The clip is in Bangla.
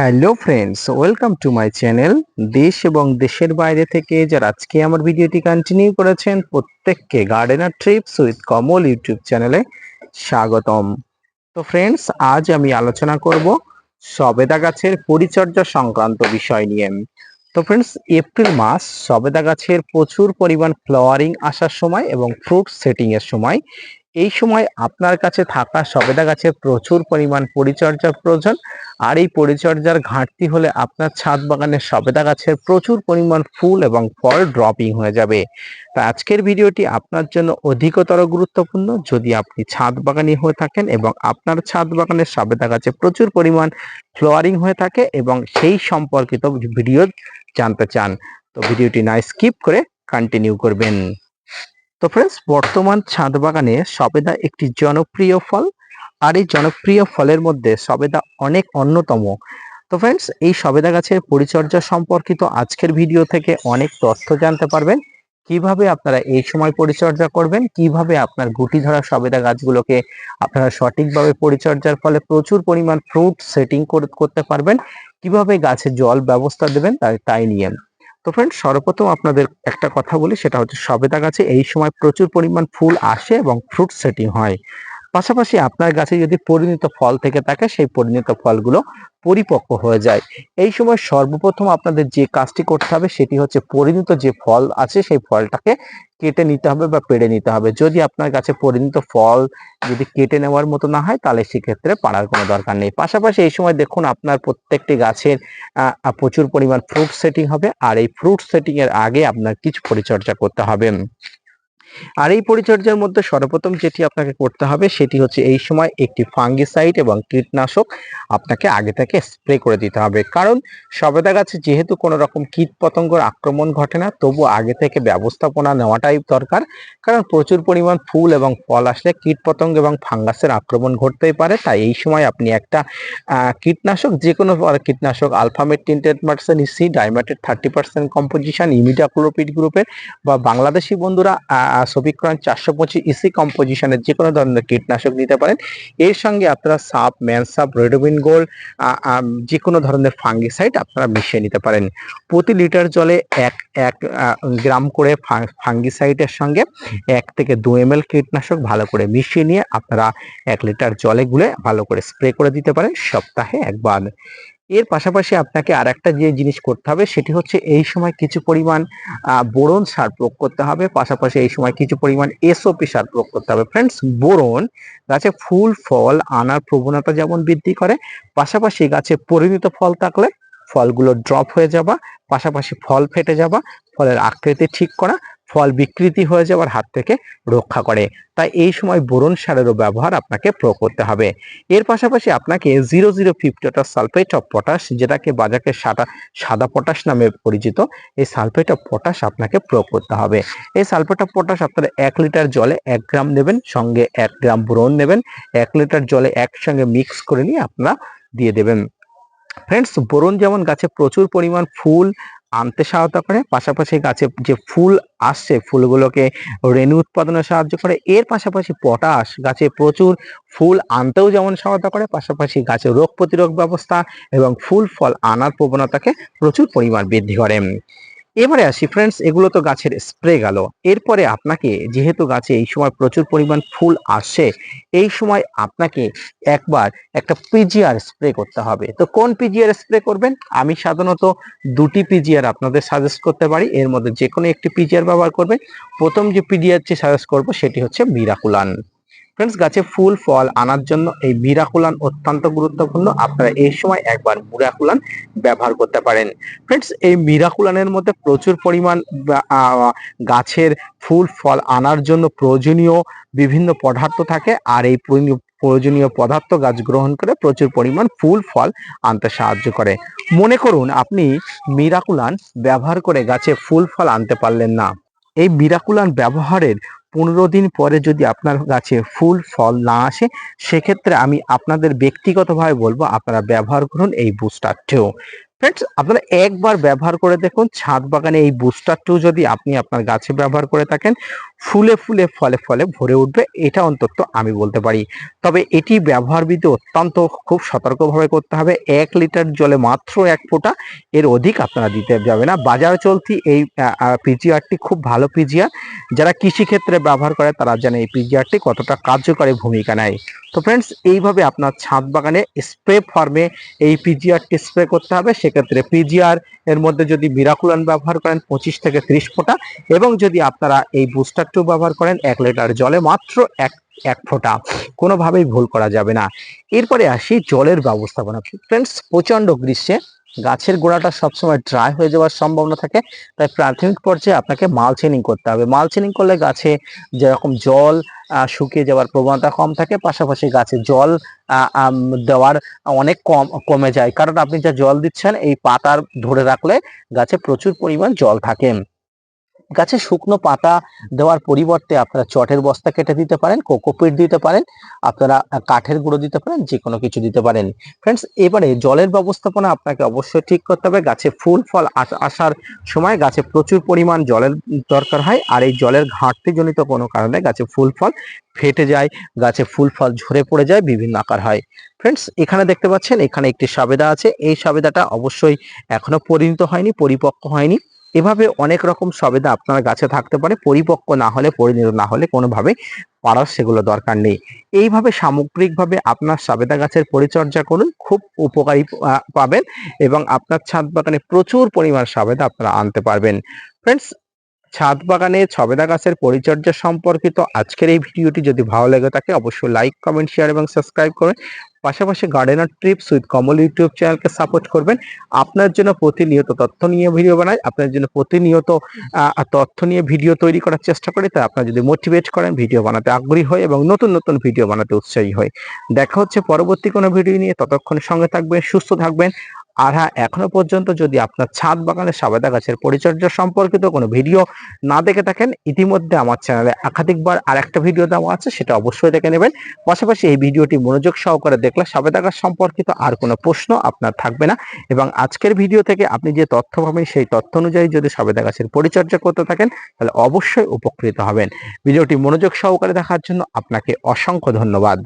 Hello friends, welcome to my channel দেশ এবং দেশের বাইরে থেকে যারা আজকে আমার ভিডিওটি কন্টিনিউ করেছেন, প্রত্যেককে gardener trips with Kamal YouTube চ্যানেলে স্বাগতম। তো ফ্রেন্ডস, আজ আমি আলোচনা করব সবেদা গাছের পরিচর্যা সংক্রান্ত বিষয় নিয়ে। তো ফ্রেন্ডস, এপ্রিল মাস সবেদা গাছের প্রচুর পরিমাণ ফ্লাওয়ারিং আসার সময় এবং ফ্রুট সেটিংয়ের সময় এই সময় আপনার কাছে থাকা সবেদা গাছের প্রচুর পরিমাণ পরিচর্যার প্রয়োজন। আর এই পরিচর্যার ঘাটতি হলে আপনার ছাদ বাগানের সবেদা গাছের প্রচুর পরিমাণ ফুল এবং ফল ড্রপিং হয়ে যাবে। তা আজকের ভিডিওটি আপনার জন্য অধিকতর গুরুত্বপূর্ণ। যদি আপনি ছাদ বাগানি হয়ে থাকেন এবং আপনার ছাদ বাগানের সবেদা গাছে প্রচুর পরিমাণ ফ্লোয়ারিং হয়ে থাকে এবং সেই সম্পর্কিত ভিডিও জানতে চান, তো ভিডিওটি না স্কিপ করে কন্টিনিউ করবেন। তো ফ্রেন্ডস বর্তমান ছাদ বাগানে সবেদা একটি জনপ্রিয় ফল আর এই জনপ্রিয় ফলের মধ্যে সবেদা অনেক অন্যতম। তো ফ্রেন্ডস এই সবেদা গাছের পরিচর্যা সম্পর্কিত আজকের ভিডিও থেকে অনেক তথ্য জানতে পারবেন। কীভাবে আপনারা এই সময় পরিচর্যা করবেন? কীভাবে আপনার গুটি ধরা সবেদা গাছগুলোকে আপনারা সঠিকভাবে পরিচর্যার ফলে প্রচুর পরিমাণ ফ্রুট সেটিং করতে পারবেন? কীভাবে গাছে জল ব্যবস্থা দেবেন? তাই নিয়ে। তো ফ্রেন্ড সর্বপ্রথম আপনাদের একটা কথা বলি, সেটা হচ্ছে সবেদা গাছে এই সময় প্রচুর পরিমাণ ফুল আসে এবং ফ্রুট সেটিং হয়। পাশাপাশি আপনার গাছে যদি পরিণত ফল থেকে থাকে, সেই পরিণত ফলগুলো পরিপক্ক হয়ে যায়। এই সময় সর্বপ্রথম আপনাদের যে কাজটি করতে হবে, সেটি হচ্ছে পরিণত যে ফল আছে, সেই ফলটাকে কেটে নিতে হবে বা পেড়ে নিতে হবে। যদি আপনার গাছে পরিণত ফল যদি কেটে নেওয়ার মতো না হয়, তাহলে সেক্ষেত্রে পাড়ার কোনো দরকার নেই। পাশাপাশি এই সময় দেখুন, আপনার প্রত্যেকটি গাছের প্রচুর পরিমাণ ফ্রুট সেটিং হবে, আর এই ফ্রুট সেটিং এর আগে আপনার কিছু পরিচর্যা করতে হবে। আর এই পরিচর্যার মধ্যে সর্বপ্রথম যেটি আপনাকে করতে হবে সেটি হচ্ছে এই সময় একটি ফাঙ্গিসাইড এবং কীটনাশক আপনাকে আগে থেকে স্প্রে করে দিতে হবে। কারণ সবেদা গাছে যেহেতু কোনো রকম কীট পতঙ্গর আক্রমণ ঘটে না, তবু আগে থেকে ব্যবস্থাপনা নেওয়াটাই দরকার। কারণ প্রচুর পরিমাণ ফুল এবং ফল আসলে কীট পতঙ্গ এবং ফাঙ্গাসের আক্রমণ ঘটতেই পারে। তাই এই সময় আপনি একটা কীটনাশক যে কোনো কীটনাশক, আলফামেট, টিনটেড পার্সেন্ট ইসি ডাইমেটেড থার্টি পার্সেন্ট কম্পোজিশন ইমিডাক্লোপিড গ্রুপের বা বাংলাদেশি বন্ধুরা সবিক্রণ চারশো পঁচিশ ইসি কম্পোজিশনের যে কোনো ধরনের কীটনাশক নিতে পারেন। এর সঙ্গে আপনারা সাপ ম্যানসাপ রেডোবিন গোল্ড যে কোনো ধরনের ফাঙ্গিসাইড আপনারা মিশিয়ে নিতে পারেন। প্রতি লিটার জলে এক এক গ্রাম করে ফাঙ্গিসাইডের সঙ্গে এক থেকে দু এম এল কীটনাশক ভালো করে মিশিয়ে নিয়ে আপনারা এক লিটার জলে গুলে ভালো করে স্প্রে করে দিতে পারেন সপ্তাহে একবার। এর পাশাপাশি আপনাকে আর একটা যে জিনিস করতে হবে, সেটি হচ্ছে এই সময় কিছু পরিমাণ বোরন সার প্রয়োগ করতে হবে। পাশাপাশি এই সময় কিছু পরিমাণ এসওপি সার প্রয়োগ করতে হবে। ফ্রেন্ডস বোরন গাছে ফুল, ফল, আনার প্রবণতা যেমন বৃদ্ধি করে, পাশাপাশি গাছে পরিণত ফল থাকলে ফলগুলো ড্রপ হয়ে যাবা, পাশাপাশি ফল ফেটে যাবা, ফলের আকৃতি ঠিক করা ফল বিকৃতি হয়ে যাওয়ার হাত থেকে রক্ষা করে। তাই এই সময় বোরন সারেরও ব্যবহার আপনাকে প্রয়োগ করতে হবে। এর পাশাপাশি আপনাকে zero zero fifty sulphate of potash, যেটাকে বাজাকে সাদা সাদা পটাশ নামে পরিচিত, এই সালফেট অফ পটাশ আপনাকে প্রয়োগ করতে হবে। এই সালফেট অফ পটাশ আপনারা এক লিটার জলে এক গ্রাম নেবেন, সঙ্গে এক গ্রাম বোরন নেবেন, এক লিটার জলে একসঙ্গে মিক্স করে নিয়ে আপনারা দিয়ে দেবেন। ফ্রেন্ডস, বোরন যেমন গাছে প্রচুর পরিমাণ ফুল আনতে সহায়তা করে, পাশাপাশি গাছে যে ফুল আসছে, ফুলগুলোকে রেণু উৎপাদনে সাহায্য করে, এর পাশাপাশি পটাশ গাছে প্রচুর ফুল আনতেও যেমন সহায়তা করে, পাশাপাশি গাছে রোগ প্রতিরোধ ব্যবস্থা এবং ফুল, ফল আনার প্রবণতাকে প্রচুর পরিমাণ বৃদ্ধি করে। এবারে আসি ফ্রেন্ডস এগুলো তো গাছের স্প্রে গেল। এরপরে আপনাকে, যেহেতু গাছে এই সময় প্রচুর পরিমাণ ফুল আসে, এই সময় আপনাকে একবার একটা পিজিআর স্প্রে করতে হবে। তো কোন পিজিআর স্প্রে করবেন? আমি সাধারণত দুটি পিজিআর আপনাদের সাজেস্ট করতে পারি। এর মধ্যে যে কোনো একটি পিজিআর ব্যবহার করবেন। প্রথম যে পিজিআরটি সাজেস্ট করব, সেটি হচ্ছে মিরাকুলান ফ্রেন্ডস গাছে ফুল, ফল আনার জন্য এই মিরাকুলান অত্যন্ত গুরুত্বপূর্ণ। আপনারা এই সময় একবার মিরাকুলান ব্যবহার করতে পারেন। ফ্রেন্ডস এই মিরাকুলানের মধ্যে প্রচুর পরিমাণ গাছের ফুল, ফল আনার জন্য প্রয়োজনীয় বিভিন্ন পদার্থ থাকে। আর এই প্রয়োজনীয় পদার্থ গাছ গ্রহণ করে প্রচুর পরিমাণ ফুল, ফল আনতে সাহায্য করে। মনে করুন, আপনি মিরাকুলান ব্যবহার করে গাছে ফুল, ফল আনতে পারলেন না। এই মিরাকুলান ব্যবহারের পনেরো দিন পরে যদি আপনার গাছে ফুল, ফল না আসে, সেক্ষেত্রে আমি আপনাদের ব্যক্তিগতভাবে বলব, আপনারা ব্যবহার করুন এই বুস্টারটিও ফ্রেন্ডস আপনারা একবার ব্যবহার করে দেখুন, ছাদ বাগানে এই বুস্টারটিও যদি আপনি আপনার গাছে ব্যবহার করে থাকেন ফুলে ফুলে ফলে ফলে ভরে উঠবে, এটা অন্তত আমি বলতে পারি। তবে এটি ব্যবহারবিধি অত্যন্ত খুব সতর্কভাবে করতে হবে। এক লিটার জলে মাত্র এক ফোঁটা, এর অধিক আপনারা দিতে যাবে না। বাজার চলতি এই পিজিআরটি খুব ভালো পিজিআর। যারা কৃষিক্ষেত্রে ব্যবহার করে, তারা জানে এই পিজিআরটি কতটা কার্যকরী ভূমিকা নেয়। তো ফ্রেন্ডস এইভাবে আপনার ছাদ বাগানে স্প্রে ফর্মে এই পিজিআরটি স্প্রে করতে হবে। সেক্ষেত্রে পিজিআর এর মধ্যে যদি মিরাকুলান ব্যবহার করেন, পঁচিশ থেকে ত্রিশ ফোঁটা। এবং যদি আপনারা এই বুস্টার টু ব্যবহার করেন এক লিটার জলে মাত্র এক এক ফোঁটা। কোনোভাবেই ভুল করা যাবে না। এরপরে আসি জলের ব্যবস্থাপনা। ফ্রেন্ডস প্রচণ্ড গ্রীষ্মে গাছের গোড়াটা সবসময় ড্রাই হয়ে যাওয়ার সম্ভাবনা থাকে। তাই প্রাথমিক পর্যায়ে আপনাকে মালচিনিং করতে হবে। মালচিনিং করলে গাছে যেরকম জল শুকিয়ে যাওয়ার প্রবণতা কম থাকে। পাশাপাশি গাছে জল দেওয়ার অনেক কম, কমে যায়। কারণ আপনি যা জল দিচ্ছেন, এই পাতার ধরে রাখলে গাছে প্রচুর পরিমাণ জল থাকে। গাছে শুকনো পাতা দেওয়ার পরিবর্তে আপনারা চটের বস্তা কেটে দিতে পারেন কোকোপিট দিতে পারেন, আপনারা কাঠের গুঁড়ো দিতে পারেন যে কোনো কিছু দিতে পারেন। ফ্রেন্ডস এবারে জলের ব্যবস্থাপনা আপনাকে অবশ্যই ঠিক করতে হবে। গাছে ফুল ফল আস- আসার সময় গাছে প্রচুর পরিমাণ জলের দরকার হয়, আর এই জলের ঘাটতিজনিত কোনো কারণে গাছে ফুল ফল ফেটে যায়, গাছে ফুল ফল ঝরে পড়ে যায়, বিভিন্ন আকার হয়। ফ্রেন্ডস এখানে দেখতে পাচ্ছেন, এখানে একটি সাবেদা আছে। এই সাবেদাটা অবশ্যই এখনও পরিণত হয়নি, পরিপক্ক হয়নি। এভাবে অনেক রকম সবেদা আপনার গাছে থাকতে পারে, পরিপক্ক না হলে পরিণত না হলে কোনোভাবে পাড়ার সেগুলো দরকার নেই। এইভাবে সামগ্রিকভাবে আপনার সবেদা গাছের পরিচর্যা করুন, খুব উপকারী পাবেন এবং আপনার ছাদ বাগানে প্রচুর পরিমাণ সবেদা আপনারা আনতে পারবেন। ফ্রেন্ডস ছাদ বাগানে সবেদা গাছের পরিচর্যা সম্পর্কিত আজকের এই ভিডিওটি যদি ভালো লেগে থাকে, অবশ্যই লাইক কমেন্ট শেয়ার এবং সাবস্ক্রাইব করবেন পাশাপাশি gardener trips with Kamal YouTube চ্যানেলকে সাপোর্ট করবেন। আপনার জন্য প্রতিনিয়ত তথ্য নিয়ে ভিডিও বানাই, আপনার জন্য প্রতিনিয়ত তথ্য নিয়ে ভিডিও তৈরি করার চেষ্টা করি, তাই আপনার যদি মোটিভেট করেন ভিডিও বানাতে আগ্রহী হয় এবং নতুন নতুন ভিডিও বানাতে উৎসাহী হয়। দেখা হচ্ছে পরবর্তী কোনো ভিডিও নিয়ে, ততক্ষণ সঙ্গে থাকবেন, সুস্থ থাকবেন। আর হ্যাঁ এখনও পর্যন্ত যদি আপনার ছাদ বাগানের সাবেদা গাছের পরিচর্যা সম্পর্কিত কোনো ভিডিও না দেখে থাকেন, ইতিমধ্যে আমার চ্যানেলে একাধিকবার আর একটা ভিডিও দেওয়া আছে, সেটা অবশ্যই দেখে নেবেন। পাশাপাশি এই ভিডিওটি মনোযোগ সহকারে দেখলে সাবেদা গাছ সম্পর্কিত আর কোনো প্রশ্ন আপনার থাকবে না এবং আজকের ভিডিও থেকে আপনি যে তথ্য পাবেন, সেই তথ্য অনুযায়ী যদি সবেদা গাছের পরিচর্যা করতে থাকেন, তাহলে অবশ্যই উপকৃত হবেন। ভিডিওটি মনোযোগ সহকারে দেখার জন্য আপনাকে অসংখ্য ধন্যবাদ।